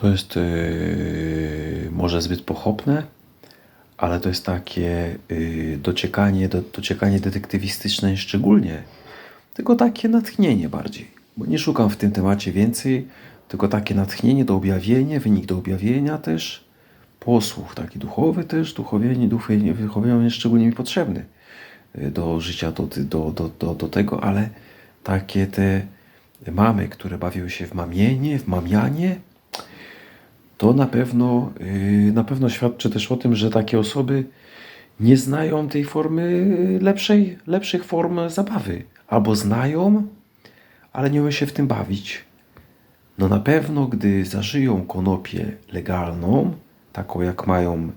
To jest yy, może zbyt pochopne, ale to jest takie yy, dociekanie, do, dociekanie detektywistyczne szczególnie, tylko takie natchnienie bardziej. Bo nie szukam w tym temacie więcej, tylko takie natchnienie do objawienia, wynik do objawienia też, posłuch taki duchowy też, duchowienie, duchowienie, duchowienie szczególnie mi potrzebny yy, do życia, do, do, do, do, do tego, ale takie te mamy, które bawiły się w mamienie, w mamianie, to na pewno, yy, na pewno świadczy też o tym, że takie osoby nie znają tej formy lepszej, lepszych form zabawy. Albo znają, ale nie umieją się w tym bawić. No na pewno, gdy zażyją konopię legalną, taką jak mają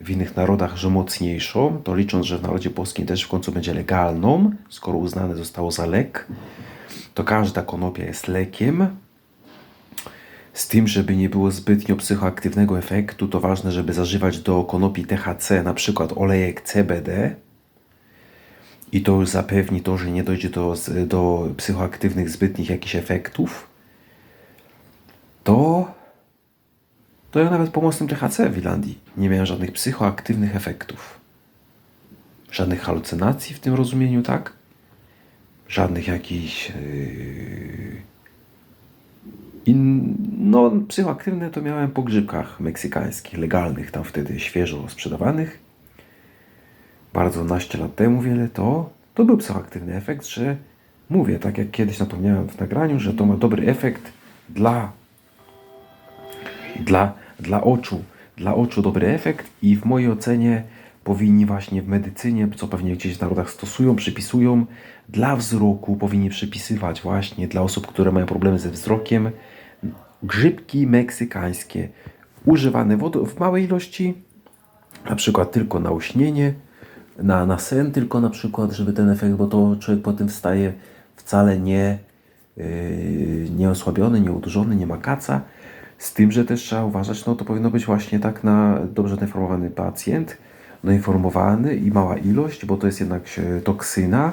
w innych narodach, że mocniejszą, to licząc, że w narodzie polskim też w końcu będzie legalną, skoro uznane zostało za lek, to każda konopia jest lekiem. Z tym, żeby nie było zbytnio psychoaktywnego efektu, to ważne, żeby zażywać do konopi THC przykład olejek CBD. I to już zapewni to, że nie dojdzie do, do psychoaktywnych zbytnich jakichś efektów. To, to ja nawet po mocnym THC w Irlandii nie miałem żadnych psychoaktywnych efektów. Żadnych halucynacji w tym rozumieniu, tak? Żadnych jakichś... Yy in, no, psychoaktywne to miałem po grzybkach meksykańskich, legalnych, tam wtedy świeżo sprzedawanych. Bardzo naście lat temu wiele to, to był psychoaktywny efekt, że mówię, tak jak kiedyś napomniałem w nagraniu, że to ma dobry efekt dla, dla, dla oczu, dla oczu dobry efekt i w mojej ocenie powinni właśnie w medycynie, co pewnie gdzieś w narodach stosują, przypisują, dla wzroku powinni przypisywać właśnie dla osób, które mają problemy ze wzrokiem, grzybki meksykańskie, używane w, małej ilości, na przykład tylko na uśnienie, na, na sen tylko na przykład, żeby ten efekt, bo to człowiek potem wstaje wcale nie, yy, nie osłabiony, nie udurzony, nie ma kaca. Z tym, że też trzeba uważać, no to powinno być właśnie tak na dobrze doinformowany pacjent, doinformowany i mała ilość, bo to jest jednak toksyna,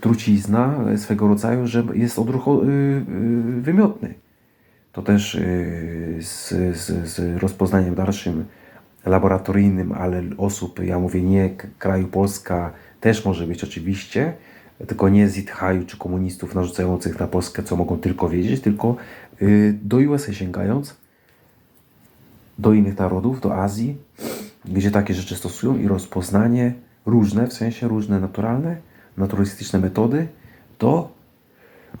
trucizna swego rodzaju, że jest odruch yy, yy, wymiotny. To też yy, z, z, z rozpoznaniem dalszym laboratoryjnym, ale osób, ja mówię nie kraju Polska, też może być oczywiście, tylko nie z Ithaju czy komunistów narzucających na Polskę, co mogą tylko wiedzieć, tylko do USA sięgając, do innych narodów, do Azji, gdzie takie rzeczy stosują i rozpoznanie różne, w sensie różne naturalne, naturalistyczne metody, to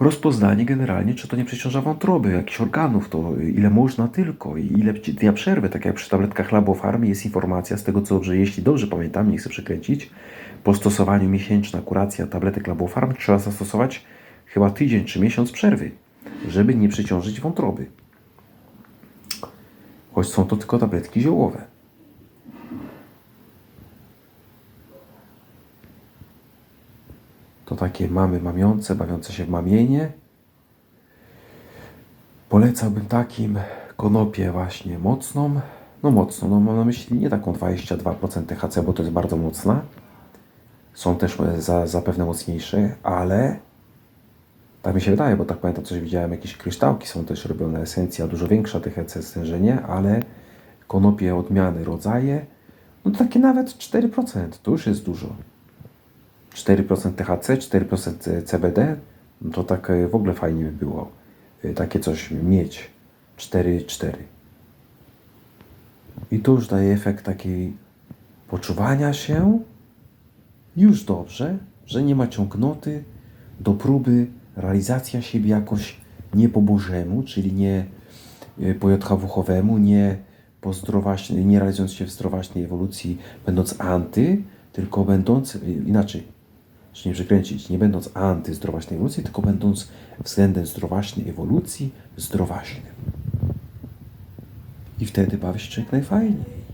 rozpoznanie generalnie, czy to nie przeciąża wątroby, jakichś organów, to ile można tylko i ile dnia przerwy, tak jak przy tabletkach Labofarm jest informacja, z tego co dobrze, jeśli dobrze pamiętam, nie chcę przekręcić, po stosowaniu miesięczna kuracja tabletek Labofarm trzeba zastosować chyba tydzień czy miesiąc przerwy, żeby nie przeciążyć wątroby. Choć są to tylko tabletki ziołowe. Takie mamy mamiące, bawiące się w mamienie. Polecałbym takim konopię właśnie mocną. No mocną, no mam na myśli nie taką 22% THC, bo to jest bardzo mocna. Są też za, zapewne mocniejsze, ale tak mi się wydaje, bo tak pamiętam, coś widziałem, jakieś kryształki są też robione, esencja dużo większa THC stężenie, ale konopie odmiany, rodzaje, no takie nawet 4%, to już jest dużo. 4% THC, 4% CBD, no to tak w ogóle fajnie by było takie coś mieć. 4,4. I to już daje efekt takiej poczuwania się już dobrze, że nie ma ciągnoty do próby realizacja siebie jakoś nie po Bożemu, czyli nie po JHWchowemu, nie, po nie realizując się w zdrowaśnej ewolucji, będąc anty, tylko będąc inaczej czy nie przekręcić, nie będąc antyzdrowaśnej ewolucji, tylko będąc względem zdrowaśnej ewolucji zdrowaśnym. I wtedy bawi się człowiek najfajniej.